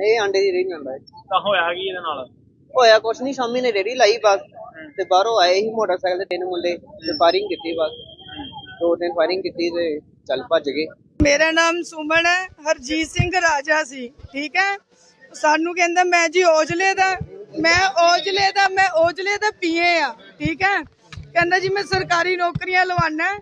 ਇਹ ਆਂਡੇ ਦੀ ਰੇਹੜੀ ਹੁੰਦਾ ਹੈ ਤਾਂ ਹੋਇਆ ਕੀ ਇਹਦੇ ਨਾਲ? ਹੋਇਆ ਕੁਛ ਨਹੀਂ ਸ਼ਾਮੀ ਨੇ ਰੇਹੜੀ ਲਾਈ ਬਸ। ਤੇ ਬਾਹਰੋਂ ਆਏ ਸੀ ਮੋਟਰਸਾਈਕਲ ਤੇ ਤਿੰਨ ਮੁੰਡੇ ਤੇ ਫਾਇਰਿੰਗ ਕੀਤੀ ਬਸ। ਦੋ ਤਿੰਨ ਫਾਇਰਿੰਗ ਕੀਤੀ ਤੇ ਚੱਲ ਭੱਜ ਗਏ। ਮੇਰਾ ਨਾਮ ਸੁਮਨ ਹੈ ਹਰਜੀਤ ਸਿੰਘ ਰਾਜਾ ਸੀ ਠੀਕ ਹੈ? ਸਾਨੂੰ ਕਹਿੰਦਾ ਮੈਂ ਜੀ ਔਜਲੇ ਦਾ ਮੈਂ ਔਜਲੇ ਦਾ ਮੈਂ ਔਜਲੇ ਦਾ ਪੀਏ ਆ ਠੀਕ ਹੈ? ਕਹਿੰਦਾ ਜੀ ਮੈਂ ਸਰਕਾਰੀ ਨੌਕਰੀਆਂ ਲਵਾਣਾ ਹੈ।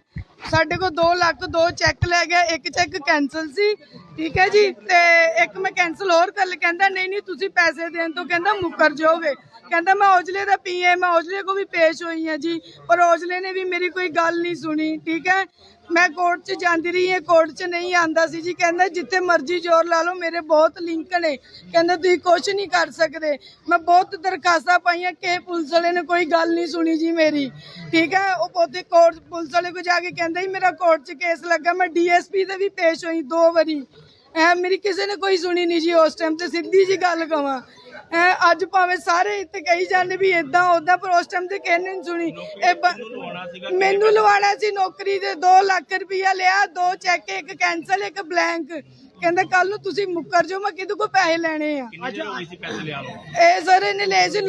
ਸਾਡੇ ਕੋਲ 2 ਲੱਖ ਦੋ ਚੈੱਕ ਲੈ ਗਿਆ ਇੱਕ ਚੈੱਕ ਕੈਨਸਲ ਸੀ ਠੀਕ ਹੈ ਜੀ, ਤੇ ਇੱਕ ਮੈਂ ਕੈਨਸਲ ਹੋਰ ਕਰ ਕਹਿੰਦਾ ਨਹੀਂ ਨਹੀਂ, ਤੁਸੀਂ ਪੈਸੇ ਦੇਣ ਤੋਂ ਕਹਿੰਦਾ ਮੁੱਕਰ ਜਾਓਗੇ। ਕਹਿੰਦਾ ਮੈਂ ਔਜਲੇ ਦਾ ਪੀਏ ਮੈਂ ਔਜਲੇ ਕੋ ਵੀ ਪੇਸ਼ ਹੋਈ ਹਾਂ ਜੀ, ਪਰ ਔਜਲੇ ਨੇ ਵੀ ਮੇਰੀ ਕੋਈ ਗੱਲ ਨਹੀਂ ਸੁਣੀ, ਠੀਕ ਹੈ? ਮੈਂ ਕੋਰਟ 'ਚ ਜਾਂਦੀ ਰਹੀ ਹਾਂ ਕੋਰਟ 'ਚ ਨਹੀਂ ਆਂਦਾ ਸੀ ਜੀ, ਕਹਿੰਦਾ ਜਿੱਥੇ ਮਰਜ਼ੀ ਜ਼ੋਰ ਲਾ ਲਓ, ਮੇਰੇ ਬਹੁਤ ਲਿੰਕ ਨੇ। ਕਹਿੰਦਾ ਤੁਸੀਂ ਕੁਝ ਨਹੀਂ ਕਰ ਸਕਦੇ। ਮੈਂ ਬਹੁਤ ਦਰਖਾਸਤਾਂ ਪਾਈਆਂ, ਕਿ ਪੁਲਿਸ ਵਾਲੇ ਨੇ ਕੋਈ ਗੱਲ ਨਹੀਂ ਸੁਣੀ ਜੀ ਮੇਰੀ, ਠੀਕ ਹੈ? ਉਹ ਪੋਤੇ ਕੋਰਟ ਪੁਲਿਸ ਵਾਲੇ ਕੋ ਜਾ ਕੇ ਕਹਿੰਦਾ ਹੀ ਮੇਰਾ ਕੋਰਟ 'ਚ ਕੇਸ ਲੱਗਾ, ਮੈਂ ਡੀਐਸਪੀ ਦੇ ਵੀ ਪੇਸ਼ ਹੋਈ ਦੋ ਵਾਰੀ। ਐ ਮੇਰੀ ਕਿਸੇ ਨੇ ਕੋਈ ਸੁਣੀ ਨਹੀਂ ਜੀ ਉਸ ਟਾਈਮ ਤੇ ਸਿੱਧੀ ਜੀ ਗੱਲ ਕਵਾਂ। ਐ ਅੱਜ ਭਾਵੇਂ ਸਾਰੇ ਇੱਥੇ ਕਹੀ ਜਾਂਦੇ ਵੀ ਇਦਾਂ ਉਦਾਂ ਪਰ ਉਸ ਟਾਈਮ ਤੇ ਕਿਸੇ ਨੇ ਨਹੀਂ ਸੁਣੀ। ਇਹ ਮੈਨੂੰ ਲਵਾਣਾ ਸੀ ਨੌਕਰੀ ਦੇ 2 ਲੱਖ ਰੁਪਇਆ ਲਿਆ ਦੋ ਚੈੱਕ ਇੱਕ ਕੈਨਸਲ ਇੱਕ ਬਲੈਂਕ ਕਹਿੰਦਾ ਕੱਲ ਨੂੰ ਤੁਸੀਂ ਮੁੱਕਰ ਜਾਓ ਮੈਂ ਕਿਹਦੇ ਕੋ ਪੈਸੇ ਲੈਣੇ ਆ? ਇਹ ਸਰ ਇਹਨੇ ਲਏ ਸੀ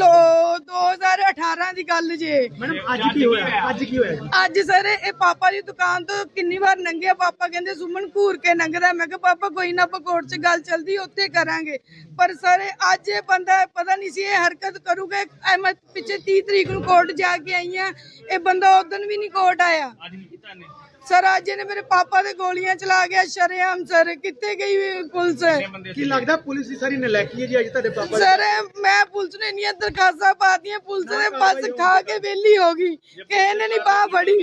2018 ਦੀ ਗੱਲ ਜੇ। ਮੈਡਮ ਅੱਜ ਕੀ ਹੋਇਆ? ਅੱਜ ਕੀ ਹੋਇਆ ਜੀ? ਅੱਜ ਸਰ ਇਹ ਪਾਪਾ ਦੀ ਦੁਕਾਨ ਤੋਂ ਕਿੰਨੀ ਵਾਰ ਲੰਘਿਆ ਪਾਪਾ ਕਹਿੰਦੇ ਸੁਮਨ ਘੂਰ ਕੇ ਲੰਘਦਾ ਮੈਂ ਕਿਹਾ ਪਾਪਾ ਕੋਈ ਨਾ ਆਪਾਂ ਕੋਰਟ 'ਚ ਗੱਲ ਚੱਲਦੀ ਉੱਥੇ ਕਰਾਂਗੇ। ਪਰ ਸਰ ਅੱਜ ਇਹ ਬੰਦਾ ਪਤਾ ਨਹੀਂ ਸੀ ਇਹ ਹਰਕਤ ਕਰੂਗਾ। ਇਹ ਮੈਂ ਪਿੱਛੇ 30 ਤਰੀਕ ਨੂੰ ਕੋਰਟ ਜਾ ਕੇ ਆਈ ਆ। ਇਹ ਬੰਦਾ ਉਦੋਂ ਵੀ ਨਹੀਂ ਕੋਰਟ ਆਇਆ। ਅੱਜ ਨਹੀਂ ਕੀਤਾ ਇਹਨੇ। ਸਰ ਅੱਜ ਇਹਨੇ ਮੇਰੇ ਪਾਪਾ ਦੇ ਗੋਲੀਆਂ ਚਲਾ ਗਿਆ ਸ਼ਰੇਆਮ ਸਰ ਕਿੱਥੇ ਗਈ ਹੋਈ ਪੁਲਿਸ ਕੀ ਲੱਗਦਾ ਪੁਲਿਸ ਦੀ ਸਾਰੀ ਨਲਾਇਕੀ ਹੈ ਜੀ ਅੱਜ ਤੁਹਾਡੇ ਪਾਪਾ? ਸਰ ਮੈਂ ਪੁਲਿਸ ਨੇ ਇੰਨੀਆਂ ਦਰਖਾਸਤਾਂ ਪਾਤੀਆਂ ਪੁਲਿਸ ਨੇ ਬਸ ਖਾ ਕੇ ਵਿਹਲੀ ਹੋ ਗਈ ਕਿਸੇ ਨੇ ਨਹੀਂ ਬਾਹ ਫੜੀ